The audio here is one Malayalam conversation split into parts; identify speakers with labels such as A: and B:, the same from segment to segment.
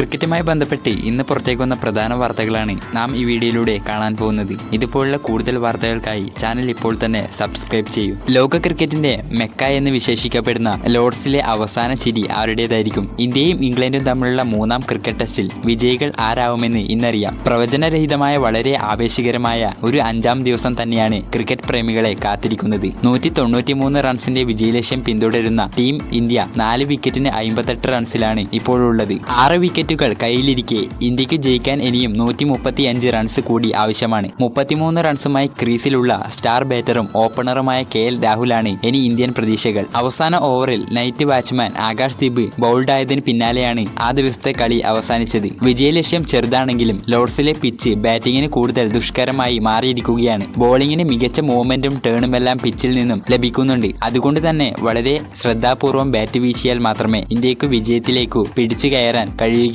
A: ക്രിക്കറ്റുമായി ബന്ധപ്പെട്ട് ഇന്ന് പുറത്തേക്ക് വന്ന പ്രധാന വാർത്തകളാണ് നാം ഈ വീഡിയോയിലൂടെ കാണാൻ പോകുന്നത്. ഇതുപോലുള്ള കൂടുതൽ വാർത്തകൾക്കായി ചാനൽ ഇപ്പോൾ തന്നെ സബ്സ്ക്രൈബ് ചെയ്യൂ. ലോക ക്രിക്കറ്റിന്റെ മെക്ക എന്ന് വിശേഷിക്കപ്പെടുന്ന ലോർഡ്സിലെ അവസാന ചിരി ആരുടേതായിരിക്കും? ഇന്ത്യയും ഇംഗ്ലണ്ടും തമ്മിലുള്ള മൂന്നാം ക്രിക്കറ്റ് ടെസ്റ്റിൽ വിജയികൾ ആരാവുമെന്ന് ഇന്നറിയാം. പ്രവചനരഹിതമായ വളരെ ആവേശകരമായ ഒരു അഞ്ചാം ദിവസം തന്നെയാണ് ക്രിക്കറ്റ് പ്രേമികളെ കാത്തിരിക്കുന്നത്. നൂറ്റി തൊണ്ണൂറ്റിമൂന്ന് റൺസിന്റെ വിജയലക്ഷ്യം പിന്തുടരുന്ന ടീം ഇന്ത്യ നാല് വിക്കറ്റിന് അമ്പത്തെട്ട് റൺസിലാണ് ഇപ്പോഴുള്ളത്. ആറ് വിക്കറ്റുകൾ കയ്യിലിരിക്കെ. ഇന്ത്യയ്ക്ക് ജയിക്കാൻ ഇനിയും നൂറ്റി മുപ്പത്തി അഞ്ച് റൺസ് കൂടി ആവശ്യമാണ്. മുപ്പത്തിമൂന്ന് റൺസുമായി ക്രീസിലുള്ള സ്റ്റാർ ബാറ്ററും ഓപ്പണറുമായ കെ എൽ രാഹുലാണ് ഇനി ഇന്ത്യൻ പ്രതീക്ഷകൾ. അവസാന ഓവറിൽ നൈറ്റ് ബാറ്റ്സ്മാൻ ആകാശ് ദീപ് ബൗൾഡായതിന് പിന്നാലെയാണ് ആ ദിവസത്തെ കളി അവസാനിച്ചത്. വിജയലക്ഷ്യം ചെറുതാണെങ്കിലും ലോർഡ്സിലെ പിച്ച് ബാറ്റിങ്ങിന് കൂടുതൽ ദുഷ്കരമായി മാറിയിരിക്കുകയാണ്. ബോളിങ്ങിന് മികച്ച മൂവ്മെന്റും ടേണുമെല്ലാം പിച്ചിൽ നിന്നും ലഭിക്കുന്നുണ്ട്. അതുകൊണ്ട് തന്നെ വളരെ ശ്രദ്ധാപൂർവം ബാറ്റ് വീശിയാൽ മാത്രമേ ഇന്ത്യയ്ക്ക് വിജയത്തിലേക്കു പിടിച്ചു കയറാൻ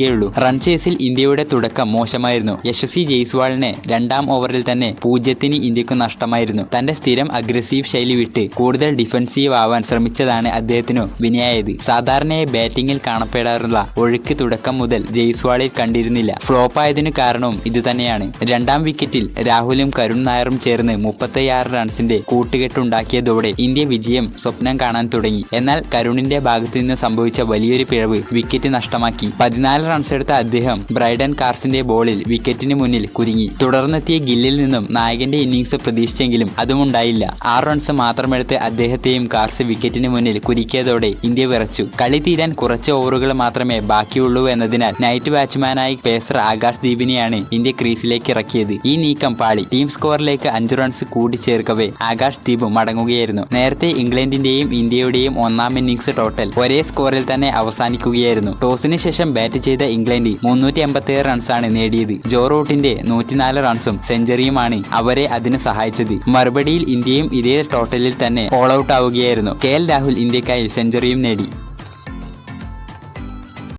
A: കഴിയുകയുള്ളൂ റൺ ചേസിൽ ഇന്ത്യയുടെ തുടക്കം മോശമായിരുന്നു. യശസ്വി ജയ്സ്വാളിനെ രണ്ടാം ഓവറിൽ തന്നെ പൂജ്യത്തിന് ഇന്ത്യയ്ക്ക് നഷ്ടമായിരുന്നു. തന്റെ സ്ഥിരം അഗ്രസീവ് ശൈലി വിട്ട് കൂടുതൽ ഡിഫൻസീവ് ആവാൻ ശ്രമിച്ചതാണ് അദ്ദേഹത്തിനു വിനയായത്. സാധാരണയായി ബാറ്റിംഗിൽ കാണപ്പെടാറുള്ള ഒഴുക്ക് തുടക്കം മുതൽ ജയ്സ്വാളിൽ കണ്ടിരുന്നില്ല. ഫ്ലോപ്പായതിനു കാരണവും ഇതുതന്നെയാണ് രണ്ടാം വിക്കറ്റിൽ രാഹുലും കരുൺ നായറും ചേർന്ന് മുപ്പത്തിയാറ് റൺസിന്റെ കൂട്ടുകെട്ടുണ്ടാക്കിയതോടെ ഇന്ത്യ വിജയം സ്വപ്നം കാണാൻ തുടങ്ങി. എന്നാൽ കരുണിന്റെ ഭാഗത്തു നിന്ന് സംഭവിച്ച വലിയൊരു പിഴവ് വിക്കറ്റ് നഷ്ടമാക്കി. പതിനാല് റൺസ് എടുത്ത അദ്ദേഹം ബ്രൈഡൻ കാർസിന്റെ ബോളിൽ വിക്കറ്റിന് മുന്നിൽ കുരുങ്ങി. തുടർന്നെത്തിയ ഗില്ലിൽ നിന്നും നായകന്റെ ഇന്നിംഗ്സ് പ്രതീക്ഷിച്ചെങ്കിലും അതുമുണ്ടായില്ല. ആറ് റൺസ് മാത്രമെടുത്ത് അദ്ദേഹത്തെയും കാർസ് വിക്കറ്റിന് മുന്നിൽ കുരുക്കിയതോടെ ഇന്ത്യ വിറച്ചു. കളി തീരാൻ കുറച്ച് ഓവറുകൾ മാത്രമേ ബാക്കിയുള്ളൂ എന്നതിനാൽ നൈറ്റ് ബാറ്റ്സ്മാനായി പേസർ ആകാശ് ദീപിനെയാണ് ഇന്ത്യ ക്രീസിലേക്ക് ഇറക്കിയത്. ഈ നീക്കം പാളി ടീം സ്കോറിലേക്ക് അഞ്ചു റൺസ് കൂട്ടിച്ചേർക്കവേ ആകാശ് ദീപ് മടങ്ങുകയായിരുന്നു. നേരത്തെ ഇംഗ്ലണ്ടിന്റെയും ഇന്ത്യയുടെയും ഒന്നാം ഇന്നിംഗ്സ് ടോട്ടൽ ഒരേ സ്കോറിൽ തന്നെ അവസാനിക്കുകയായിരുന്നു. ടോസിന് ശേഷം ബാറ്റ് ചെയ്ത ഇംഗ്ലണ്ട് മുന്നൂറ്റി എൺപത്തിയേഴ് റൺസാണ് നേടിയത്. ജോ റൂട്ടിന്റെ നൂറ്റിനാല് റൺസും സെഞ്ചുറിയുമാണ് അവരെ അതിന് സഹായിച്ചത്. മറുപടിയിൽ ഇന്ത്യയും ഇതേ ടോട്ടലിൽ തന്നെ ഓൾ ഔട്ട് ആവുകയായിരുന്നു. കെ എൽ രാഹുൽ ഇന്ത്യക്കായി സെഞ്ചുറിയും നേടി.